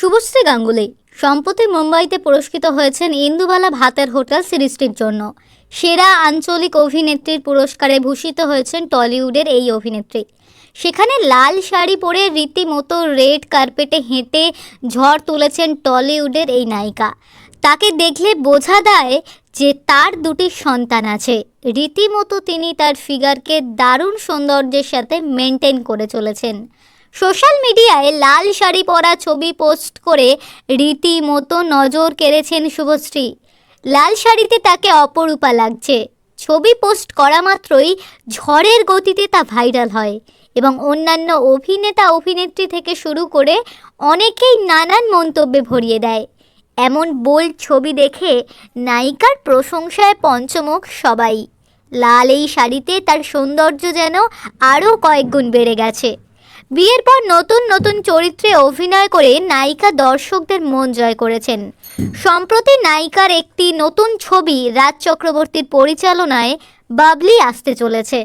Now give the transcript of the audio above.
শুভশ্রী গাঙ্গুলি, সম্প্রতি মুম্বাইতে পুরস্কৃত হয়েছেন ইন্দুবালা ভাতের হোটেল সিরিজটির জন্য। সেরা আঞ্চলিক অভিনেত্রীর পুরস্কারে ভূষিত হয়েছেন টলিউডের এই অভিনেত্রী। সেখানে লাল শাড়ি পরে রীতিমতো রেড কার্পেটে হেঁটে ঝড় তুলেছেন টলিউডের এই নায়িকা। তাকে দেখলে বোঝা দেয় যে তার দুটি সন্তান আছে। রীতিমতো তিনি তার ফিগারকে দারুণ সৌন্দর্যের সাথে মেনটেন করে চলেছেন। সোশ্যাল মিডিয়ায় লাল শাড়ি পরা ছবি পোস্ট করে রীতিমতো নজর কেড়েছেন শুভশ্রী। লাল শাড়িতে তাকে অপরূপা লাগছে। ছবি পোস্ট করা মাত্রই ঝড়ের গতিতে তা ভাইরাল হয় এবং অন্যান্য অভিনেতা, অভিনেত্রী থেকে শুরু করে অনেকেই নানান মন্তব্যে ভরিয়ে দেয়। এমন বোল্ড ছবি দেখে নায়িকার প্রশংসায় পঞ্চমুখ সবাই। লাল এই শাড়িতে তার সৌন্দর্য যেন আরও কয়েকগুণ বেড়ে গেছে। বিয়ের পর নতুন নতুন চরিত্রে অভিনয় করে নায়িকা দর্শকদের মন জয় করেছেন। সম্প্রতি নায়িকার একটি নতুন ছবি রাজ চক্রবর্তীর পরিচালনায় বাবলি আসতে চলেছে।